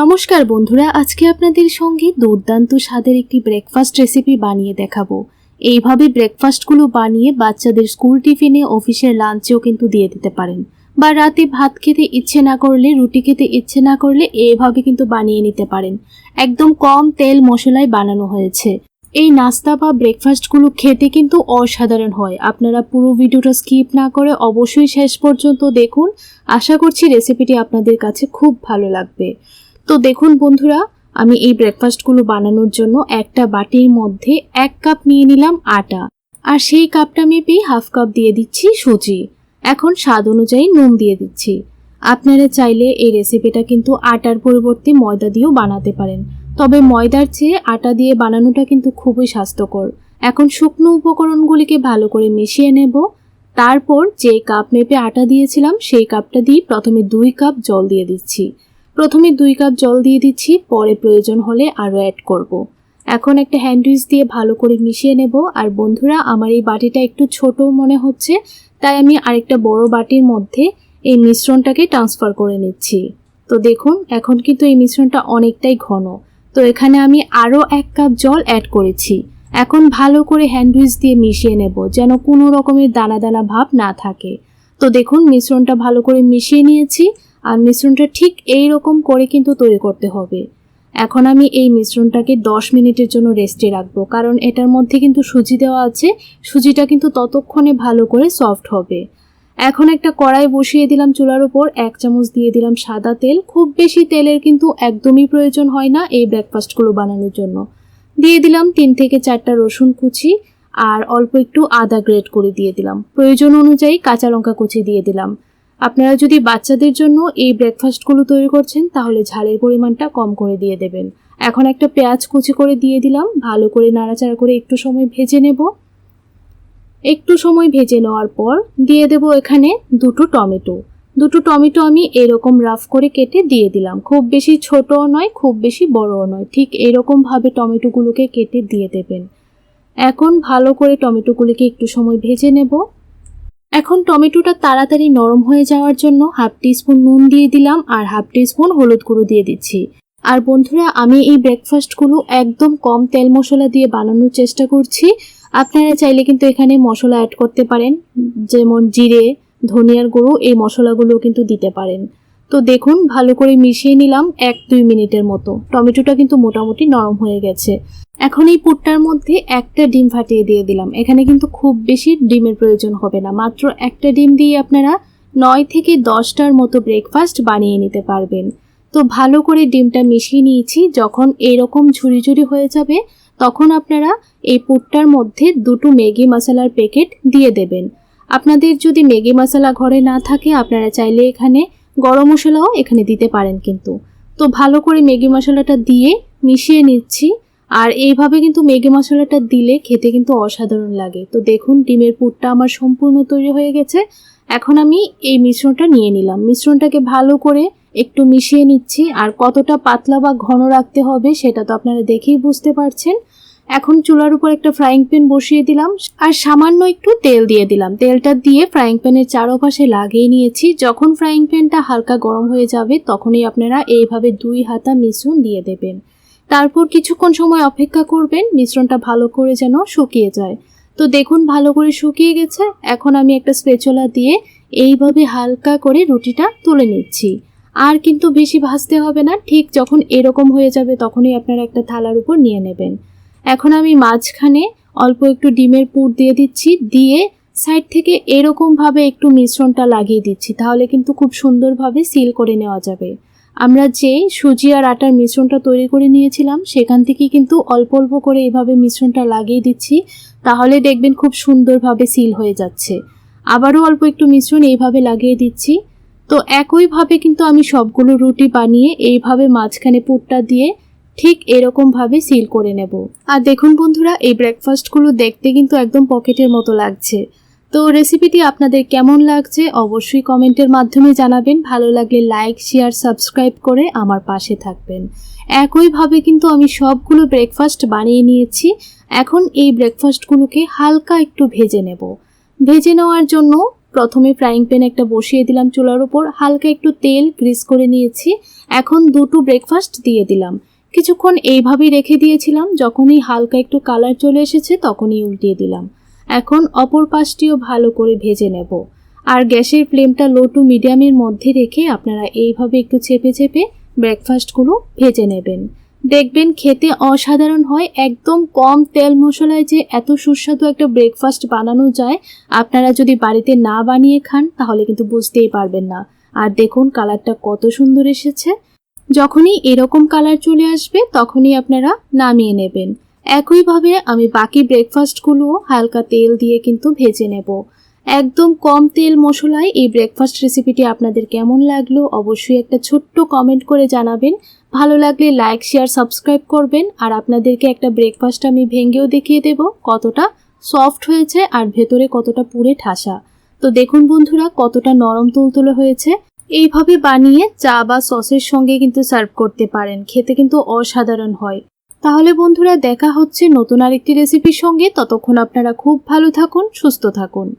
নমস্কার বন্ধুরা, আজকে আপনাদের সঙ্গে দুর্দান্ত স্বাদের একটি ব্রেকফাস্ট রেসিপি বানিয়ে দেখাবো। এইভাবে ব্রেকফাস্টগুলো বানিয়ে বাচ্চাদের স্কুল টিফিনে অফিসের লাঞ্চেও কিন্তু দিয়ে দিতে পারেন। বা রাতে ভাত খেতে ইচ্ছে না করলে, রুটি খেতে ইচ্ছে না করলে এইভাবে কিন্তু বানিয়ে নিতে পারেন। একদম কম তেল মশলায় বানানো হয়েছে। এই নাস্তা বা ব্রেকফাস্টগুলো খেতে কিন্তু অসাধারণ হয়। আপনারা পুরো ভিডিওটা স্কিপ না করে অবশ্যই শেষ পর্যন্ত দেখুন। আশা করছি রেসিপিটি আপনাদের কাছে খুব ভালো লাগবে। তো দেখুন বন্ধুরা, আমি এই ব্রেকফাস্টগুলো বানানোর জন্য একটা বাটির মধ্যে এক কাপ নিয়ে নিলাম আটা। আর সেই কাপটা মেপে হাফ কাপ দিয়ে দিচ্ছি সুজি। এখন স্বাদ অনুযায়ী নুন দিয়ে দিচ্ছি। আপনারা চাইলে এই রেসিপিটা কিন্তু আটার পরিবর্তে ময়দা দিয়েও বানাতে পারেন। তবে ময়দার চেয়ে আটা দিয়ে বানানোটা কিন্তু খুবই স্বাস্থ্যকর। এখন শুকনো উপকরণগুলিকে ভালো করে মিশিয়ে নেব। তারপর যে কাপ মেপে আটা দিয়েছিলাম, সেই কাপটা দিয়ে প্রথমে দুই কাপ জল দিয়ে দিচ্ছি। প্রথমে দুই কাপ জল দিয়ে দিচ্ছি, পরে প্রয়োজন হলে আরও অ্যাড করব। এখন একটা হ্যান্ডউইচ দিয়ে ভালো করে মিশিয়ে নেব। আর বন্ধুরা, আমার এই বাটিটা একটু ছোট মনে হচ্ছে, তাই আমি আরেকটা বড় বাটির মধ্যে এই মিশ্রণটাকে ট্রান্সফার করে নিচ্ছি। তো দেখুন, এখন কিন্তু এই মিশ্রণটা অনেকটাই ঘন। তো এখানে আমি আরও এক কাপ জল অ্যাড করেছি। এখন ভালো করে হ্যান্ডউইচ দিয়ে মিশিয়ে নেব, যেন কোনো রকমের দানা দানা ভাব না থাকে। তো দেখুন, মিশ্রণটা ভালো করে মিশিয়ে নিয়েছি। আর মিশ্রণটা ঠিক এই রকম করে কিন্তু তৈরি করতে হবে। এখন আমি এই মিশ্রণটাকে 10 মিনিটের জন্য রেস্টে রাখব, কারণ এটার মধ্যে কিন্তু সুজি দেওয়া আছে। সুজিটা কিন্তু ততক্ষণে ভালো করে সফট হবে। এখন একটা কড়াই বসিয়ে দিলাম চুলার উপর, এক চামচ দিয়ে দিলাম সাদা তেল। খুব বেশি তেলের কিন্তু একদমই প্রয়োজন হয় না এই ব্রেকফাস্টগুলো বানানোর জন্য। দিয়ে দিলাম তিন থেকে চারটা রসুন কুচি আর অল্প একটু আদা গ্রেট করে দিয়ে দিলাম। প্রয়োজন অনুযায়ী কাঁচা লঙ্কা কুচি দিয়ে দিলাম। আপনারা যদি বাচ্চাদের জন্য এই ব্রেকফাস্টগুলো তৈরি করছেন, তাহলে ঝালের পরিমাণটা কম করে দিয়ে দেবেন। এখন একটা পেঁয়াজ কুচি করে দিয়ে দিলাম। ভালো করে নাড়াচাড়া করে একটু সময় ভেজে নেব। একটু সময় ভেজে নেওয়ার পর দিয়ে দেব এখানে দুটো টমেটো। দুটো টমেটো আমি এরকম রাফ করে কেটে দিয়ে দিলাম। খুব বেশি ছোটও নয়, খুব বেশি বড়ও নয়। ঠিক এরকমভাবে টমেটোগুলোকে কেটে দিয়ে দেবেন। এখন ভালো করে টমেটোগুলিকে একটু সময় ভেজে নেব। এখন টমেটোটা তাড়াতাড়ি নরম হয়ে যাওয়ার জন্য হাফ টিস্পুন নুন দিয়ে দিলাম আর হাফ টিস্পুন হলুদ গুঁড়ো দিয়ে দিচ্ছি। আর বন্ধুরা, আমি এই ব্রেকফাস্টগুলো একদম কম তেল মশলা দিয়ে বানানোর চেষ্টা করছি। আপনারা চাইলে কিন্তু এখানে মশলা অ্যাড করতে পারেন। যেমন জিরে, ধনিয়ার গুঁড়ো, এই মশলাগুলো কিন্তু দিতে পারেন। তো দেখুন, ভালো করে মিশিয়ে নিলাম এক দুই মিনিটের মতো। টমেটোটা কিন্তু মোটামুটি নরম হয়ে গেছে। এখন এই পুরটার মধ্যে একটা ডিম ফাটিয়ে দিয়ে দিলাম। এখানে কিন্তু খুব বেশি ডিমের প্রয়োজন হবে না। মাত্র একটা ডিম দিয়ে আপনারা নয় থেকে দশটার মতো ব্রেকফাস্ট বানিয়ে নিতে পারবেন। তো ভালো করে ডিমটা মিশিয়ে নিয়েছি। যখন এরকম ঝুড়ি ঝুড়ি হয়ে যাবে, তখন আপনারা এই পুরটার মধ্যে দুটো ম্যাগি মশলার প্যাকেট দিয়ে দেবেন। আপনাদের যদি ম্যাগি মশলা ঘরে না থাকে, আপনারা চাইলে এখানে গরম মশলাও এখানে দিতে পারেন কিন্তু। তো ভালো করে ম্যাগি মশলাটা দিয়ে মিশিয়ে নিচ্ছি। আর এইভাবে কিন্তু ম্যাগি মশলাটা দিলে খেতে কিন্তু অসাধারণ লাগে। তো দেখুন, ডিমের পুরটা আমার সম্পূর্ণ তৈরি হয়ে গেছে। এখন আমি এই মিশ্রণটা নিয়ে নিলাম। মিশ্রণটাকে ভালো করে একটু মিশিয়ে নিচ্ছি। আর কতটা পাতলা বা ঘন রাখতে হবে সেটা তো আপনারা দেখেই বুঝতে পারছেন। এখন চুলার উপর একটা ফ্রাইং প্যান বসিয়ে দিলাম। আর সামান্য একটু তেল দিয়ে দিলাম। তেলটা দিয়ে ফ্রাইং প্যানের চারোপাশে লাগিয়ে নিয়েছি। যখন ফ্রাইং প্যানটা হালকা গরম হয়ে যাবে, তখনই আপনারা এইভাবে দুই হাতা মিশ্রণ দিয়ে দেবেন। তারপর কিছুক্ষণ সময় অপেক্ষা করবেন, মিশ্রণটা ভালো করে যেন শুকিয়ে যায়। তো দেখুন, ভালো করে শুকিয়ে গেছে। এখন আমি একটা স্পেচলা দিয়ে এইভাবে হালকা করে রুটিটা তুলে নিচ্ছি। আর কিন্তু বেশি ভাজতে হবে না, ঠিক যখন এরকম হয়ে যাবে তখনই আপনারা একটা থালার উপর নিয়ে নেবেন। এখন আমি মাঝখানে অল্প একটু ডিমের পুর দিয়ে দিচ্ছি, দিয়ে সাইড থেকে এরকমভাবে একটু মিশ্রণটা লাগিয়ে দিচ্ছি, তাহলে কিন্তু খুব সুন্দরভাবে সিল করে নেওয়া যাবে। আমরা যে সুজি আর আটার মিশ্রণটা তৈরি করে নিয়েছিলাম, সেখান থেকে কিন্তু অল্প অল্প করে এভাবে মিশ্রণটা লাগিয়ে দিচ্ছি, তাহলে দেখবেন খুব সুন্দরভাবে সিল হয়ে যাচ্ছে। আবারও অল্প একটু মিশ্রণ এইভাবে লাগিয়ে দিচ্ছি। তো একইভাবে কিন্তু আমি সবগুলো রুটি বানিয়ে এইভাবে মাঝখানে পুরটা দিয়ে ঠিক এরকমভাবে সিল করে নেব। আর দেখুন বন্ধুরা, এই ব্রেকফাস্টগুলো দেখতে কিন্তু একদম পকেটের মতো লাগছে। তো রেসিপিটি আপনাদের কেমন লাগছে অবশ্যই কমেন্টের মাধ্যমে জানাবেন। ভালো লাগলে লাইক শেয়ার সাবস্ক্রাইব করে আমার পাশে থাকবেন। একইভাবে কিন্তু আমি সবগুলো ব্রেকফাস্ট বানিয়ে নিয়েছি। এখন এই ব্রেকফাস্টগুলোকে হালকা একটু ভেজে নেব। ভেজে নেওয়ার জন্য প্রথমে ফ্রাইং প্যান একটা বসিয়ে দিলাম চুলার উপর। হালকা একটু তেল গ্রিস করে নিয়েছি। এখন দুটো ব্রেকফাস্ট দিয়ে দিলাম। কিছুক্ষণ এইভাবেই রেখে দিয়েছিলাম। যখনই হালকা একটু কালার চলে এসেছে তখনই উল্টিয়ে দিলাম। এখন অপর পাশটিও ভালো করে ভেজে নেব। আর গ্যাসের ফ্লেমটা লো টু মিডিয়ামের মধ্যে রেখে আপনারা এইভাবে একটু চেপে চেপে ব্রেকফাস্টগুলো ভেজে নেবেন। দেখবেন খেতে অসাধারণ হয়, একদম কম তেল মশলায় যে এত সুস্বাদু একটা ব্রেকফাস্ট বানানো যায়, আপনারা যদি বাড়িতে না বানিয়ে খান, তাহলে কিন্তু বুঝতেই পারবেন না। আর দেখুন, কালারটা কত সুন্দর এসেছে। যখনই এরকম কালার চলে আসবে, তখনই আপনারা নামিয়ে নেবেন। একইভাবে আমি বাকি ব্রেকফাস্টগুলো হালকা তেল দিয়ে কিন্তু ভেজে নেব। একদম কম তেল মশলায় এই ব্রেকফাস্ট রেসিপিটি আপনাদের কেমন লাগল অবশ্যই একটা ছোট্ট কমেন্ট করে জানাবেন। ভালো লাগলে লাইক শেয়ার সাবস্ক্রাইব করবেন আর আপনাদেরকে একটা ব্রেকফাস্ট আমি ভেঙেও দেখিয়ে দেব কতটা সফট হয়েছে আর ভেতরে কতটা পুরে ঠাসা। তো দেখুন বন্ধুরা কতটা নরম তুলতুলে হয়েছে। এইভাবে বানিয়ে চা বা সসের সঙ্গে কিন্তু সার্ভ করতে পারেন। খেতে কিন্তু অসাধারণ হয়। তাহলে বন্ধুরা দেখা হচ্ছে নতুন আরেকটি রেসিপির সঙ্গে। ততক্ষণ আপনারা খুব ভালো থাকুন, সুস্থ থাকুন।